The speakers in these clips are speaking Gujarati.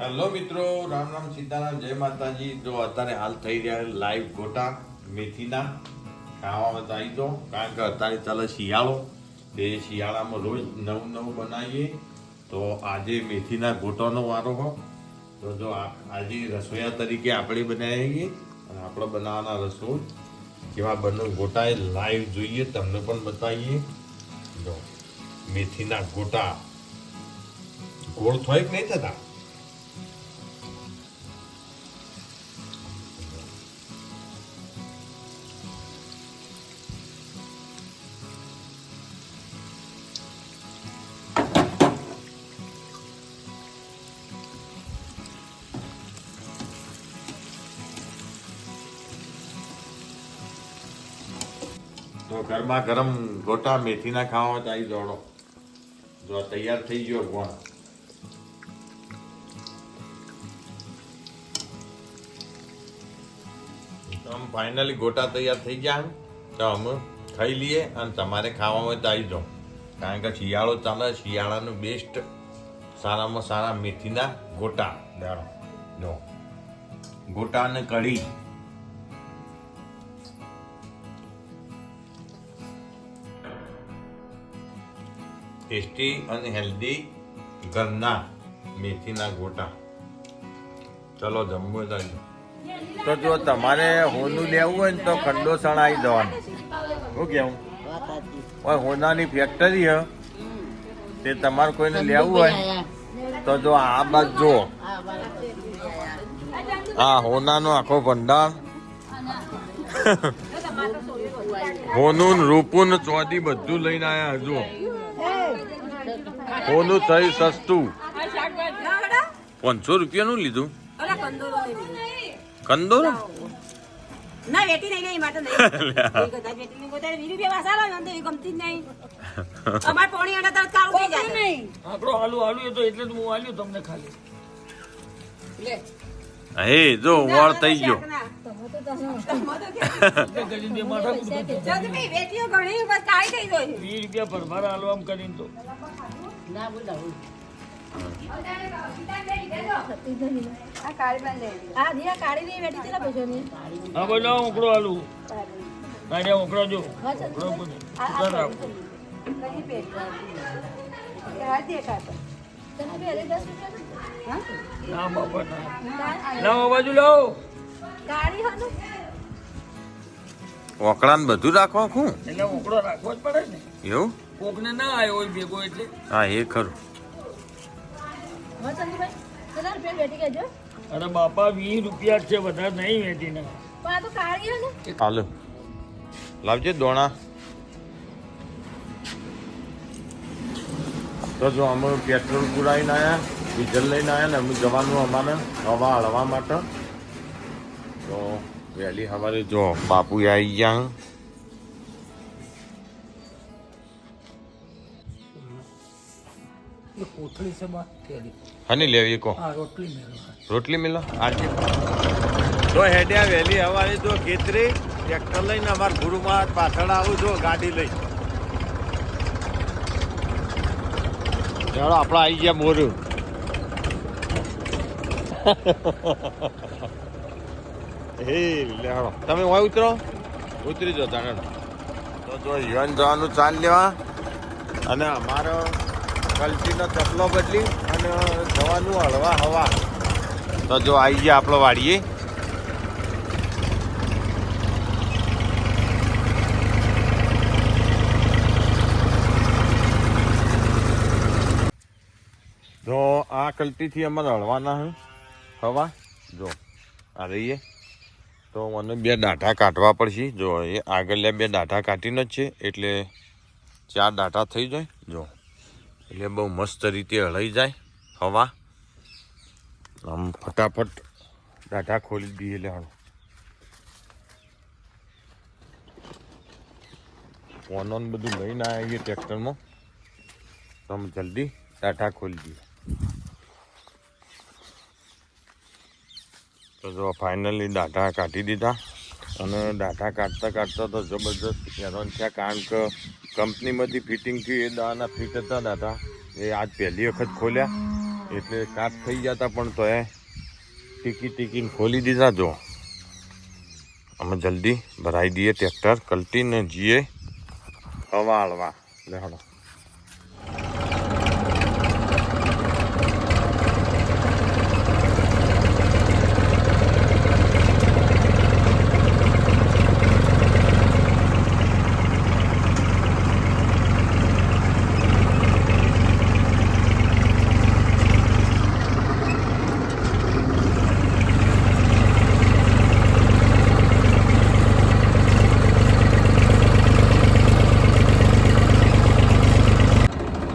હેલો મિત્રો, રામ રામ સીતારામ, જય માતાજી. જો અત્યારે હાલ થઈ રહ્યા લાઈવ ગોટા મેથીના. ખાવામાં આવી દો કારણ કે અત્યારે ચાલે શિયાળો. એ શિયાળામાં રોજ નવું નવું બનાવીએ. તો આજે મેથીના ગોટાનો વારો હો. તો જો આજે રસોઈયા તરીકે આપણે બનાવીએ. અને આપણે બનાવવાના રસોઈ કેવા બને ગોટા એ લાઈવ જોઈએ, તમને પણ બતાવીએ. જો, મેથીના ગોટા. ગોળ થોડીક નહીં થતા? તો ગરમા ગરમ ગોટા મેથીના ખાવા તો આવી દોડો જો તૈયાર થઈ ગયો તો આમ ફાઇનલી ગોટા તૈયાર થઈ ગયા તો અમે ખાઈ લઈએ અને તમારે ખાવા હોય તો આવી જાઓ. કારણ કે શિયાળો ચાલે, શિયાળાનું બેસ્ટ સારામાં સારા મેથીના ગોટા. દાડો જો. ગોટા અને કઢી. ટેસ્ટી અને હેલ્ધી ઘરના મેથીના ગોટા. ચલો જમવું તો તો જો તમારે હોનું લેવું હોય ને તો ખંડોસણ આવી જવાનું. શું કેવું? હોય હોનાની ફેક્ટરી હે. તે તમારે કોઈને લેવું હોય તો જો આ બાજુ જો આ હોનાનો આખો ભંડાર. હોનું રૂપુન ને ચોદી બધું લઈને આવ્યા હજુ હોનું થઈ સસ્તું. પાંચસો રૂપિયાનું લીધું. કંદોરો? ના વેટી નહીં નહીં માટે નહીં કદાચ વેટી નહીં ગોતારે વીરી બે વાસા આવે ને ગમતી જ નહીં અમાર પોણી આડા તરત કાળું થઈ જાય આપણો આલુ આલુ એ તો એટલે જ હું આલ્યું તમને ખાલી હે જો વળ થઈ ગયો. વેટીઓ ઘણી બસ કાળી થઈ ગઈ વીસ રૂપિયા ભરભરા આલુ આમ કરીને તો. ની વેટી ચલા પૈસા ની હા બોલો ઉકડો આલુ. નાડિયા જો. ઉકડો બોલે. ઉકળો રાખો. ના બાપા ના લાવો બાજુ લાવો. ઓકળા ને બધું રાખવા શું? એટલે ઉકડો રાખવો જ પડે ને. એવું? કોકને ના આવ્યો હોય ભેગો એટલે. હા એ ખરું. અરે બાપા વીસ રૂપિયા છે વધારે નહીં વેચી ને પણ આ તો કાળી હે ને. હાલો. લાવજે દોણા. તો જો અમે પેટ્રોલ પુરાવીને આવ્યા ડીઝલ લઈને આવ્યા ને અમે જવાનું અમારે હવા હળવા માટે. તો વહેલી સવારે જો બાપુ આવી ગયા. કોથળી છે બા થેલી. હની લેવી કો? રોટલી મેળવા રોટલી મિલો? આજે? તો હેડ્યા વહેલી હવારે જો ખેતરી ટ્રેક્ટર લઈને અમાર ગુરુમાં પાછળ આવું જો ગાડી લઈ. ચાલો આપણે આવી ગયા મોરું. હે લેવાડો. તમે હોય ઉતરો? ઉતરી જો તાણે. તો જો યુવાન જવાનું ચાલ લેવા અને અમારો કલસીનો ચપલો બદલી અને જવાનું હળવા હવા. તો જો આવી ગયા આપણો વાડીએ. જો આ કલ્ટીથી અમારે હળવાના હવા. જો, આ રહીએ. તો મને બે દાંઠા કાઢવા પડશે. જો, એ આગળ બે દાંઠા કાઢીને જ છે. એટલે ચાર દાંઠા થઈ જાય. જો. એટલે બહુ મસ્ત રીતે હળાઈ જાય હવા. આમ ફટાફટ ડાઢા ખોલી દઈએ હાલો. ઓન બધું લઈને આવીએ ટ્રેક્ટરમાં. તો જલ્દી ડાઢા ખોલી દઈએ. તો જો ફાઇનલી ડાટા કાઢી દીધા. અને ડાટા કાઢતા કાઢતા તો જબરજસ્ત હેરાન થયા કારણ કે કંપનીમાંથી ફિટિંગ થયું, એ દાના ફિટ હતા ડાટા એ આજ પહેલી વખત ખોલ્યા. એટલે કાપ થઈ જતા પણ તો એ ટીકી ટીકીને ખોલી દીધા જો. અમે જલ્દી ભરાઈ દઈએ ટ્રેક્ટર કલ્ટીને જઈએ હવા હળવા લેહડો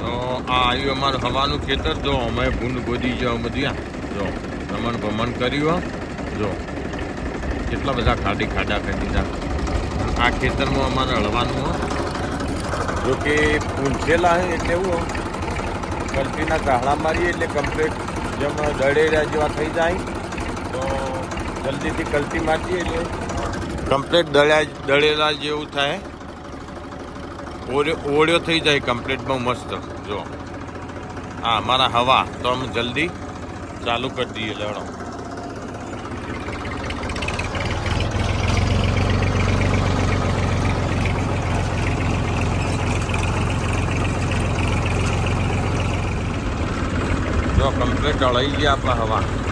તો આ આવ્યું અમારું હવાનું ખેતર, જો અમે ભૂંડ ગોદી જો બધી જો રમણ ભમણ કર્યું. જો કેટલા બધા ખાડી ખાડા કરી દીધા આ ખેતરમાં અમારે હળવાનું. જો કે પૂંછેલા હે એટલે એવું. કલ્ટીના ગાહડા મારીએ એટલે કમ્પ્લેટ જેમ દળેરા જેવા થઈ જાય તો જલ્દીથી કલ્ટી મારીએ એટલે કમ્પ્લેટ દળ્યા, દળેલા જેવું થાય ઓળ્યો થઈ જાય કમ્પ્લેટમાં મસ્ત, જો હા, મારા હવા. તો અમે જલ્દી ચાલુ કરી દઈએ લેવડો જો કમ્પ્લીટ અળાઈ ગયા આપણા હવા.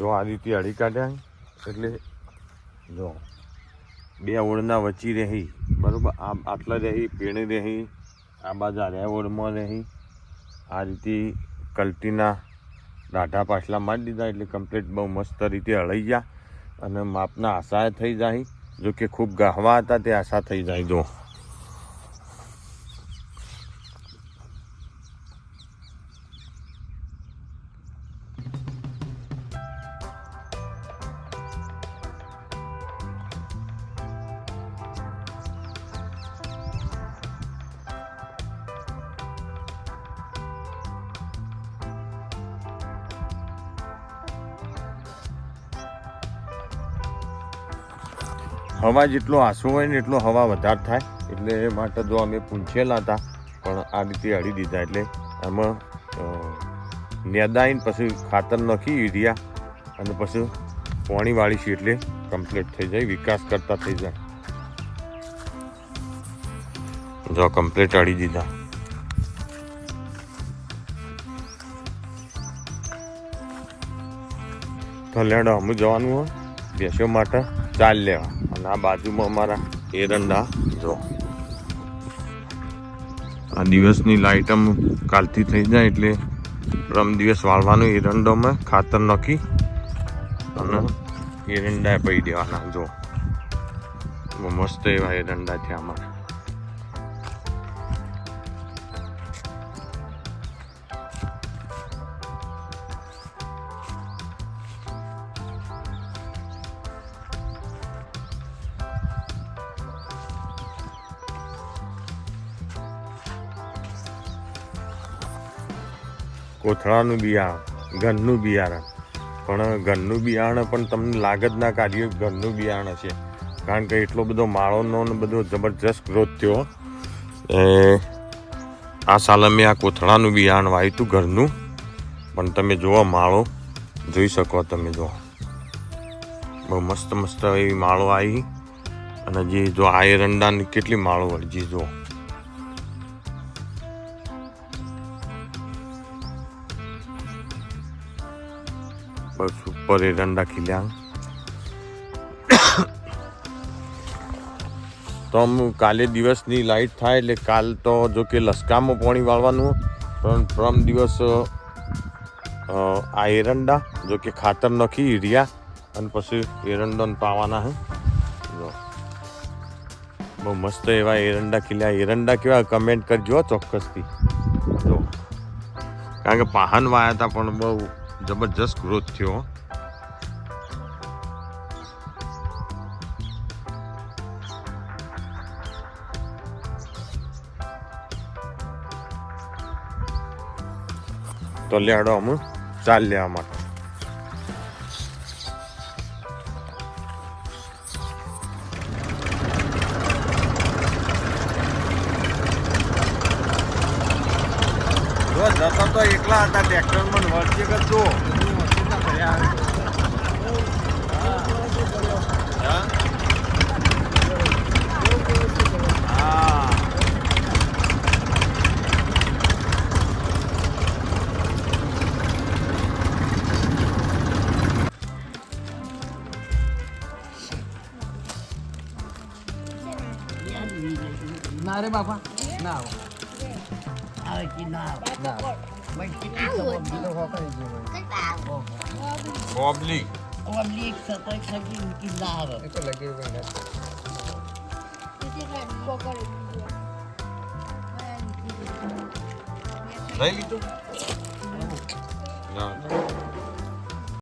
જો આ રીતે અડી કાઢ્યા એટલે જો બે ઓળના વચ્ચી રહી. બરાબર? આ આટલા રહી, પીણી રહી, આ બાજુ આ ઓળમાં રહી. આ રીતે કલ્ટીના દાઢા પાછલા મારી દીધા એટલે કમ્પ્લીટ બહુ મસ્ત રીતે હળાઈ ગયા અને માપના આશા થઈ જાય. જો કે ખૂબ ગાહવા હતા તે આશા થઈ જાય, જો. હવા જેટલો આંસુ હોય ને એટલો હવા વધારે થાય. એટલે એ માટે જો અમે પૂંછેલા હતા, પણ આ રીતે અડી દીધા. એટલે આમાં નેદાઈને પછી ખાતર નાખી યુરિયા અને પછી પાણી વાળીશું એટલે કમ્પ્લીટ થઈ જાય, વિકાસ કરતા થઈ જાય. જો કમ્પ્લીટ અડી દીધા. તો લેડો અમે જવાનું હોય બેસ્યો માટે. ચાલ લેવા. અને આ બાજુમાં અમારા એરંડા, જો. આ દિવસની લાઈટ આમ કાલથી થઈ જાય એટલે રમ દિવસ વાળવાનું એરંડોમાં ખાતર નાખી અને એરંડા પડી દેવાના, જો. મસ્ત એવા એરંડા છે અમારા. કોથળાનું બિયારણ, ઘરનું બિયારણ. પણ ઘરનું બિયારણ પણ તમને લાગ જ ના કાર્ય ઘરનું બિયારણ છે. કારણ કે એટલો બધો માળોનો ને બધો જબરજસ્ત ગ્રોથ થયો. એ, આ સાલ અમે આ કોથળાનું બિયારણ વાવ્યું હતું ઘરનું. પણ તમે જોવો માળો, જોઈ શકો તમે જુઓ બહુ મસ્ત મસ્ત એવી માળો આવી અને જે જો આ એરંડાની કેટલી માળો વળજી જુઓ ઉપર એરંડા ખીલ્યા. તો આમ કાલે દિવસની લાઈટ થાય એટલે કાલ તો જો કે લસકામાં પાણી વાળવાનું, પણ પ્રમ દિવસ આ એરંડા જો કે ખાતર નાખી ઈરિયા, અને પછી એરંડાને પાવાના હે. જો. બહુ મસ્ત એવા એરંડા ખીલ્યા. એરંડા કેવા કમેન્ટ કરજો ચોક્કસથી. જો. કારણ કે પાહન વાયા હતા પણ બહુ જબરજસ્ત ગ્રોથ થયો. તો લેડો અમે ચાલ્યા માટે. તો એકલા હતા ટ્રેક્ટરમાં વળશે કે જો ના રે બાપા. આવો આવે કે ના આવે ના આવે ભાઈ કેટલી સવાબ દીધો હોકરી જેવો પબ્લિક અમલી એક સતો એક લગી કે ના આવે એ તો લગી ગઈ લઈ લીધું ના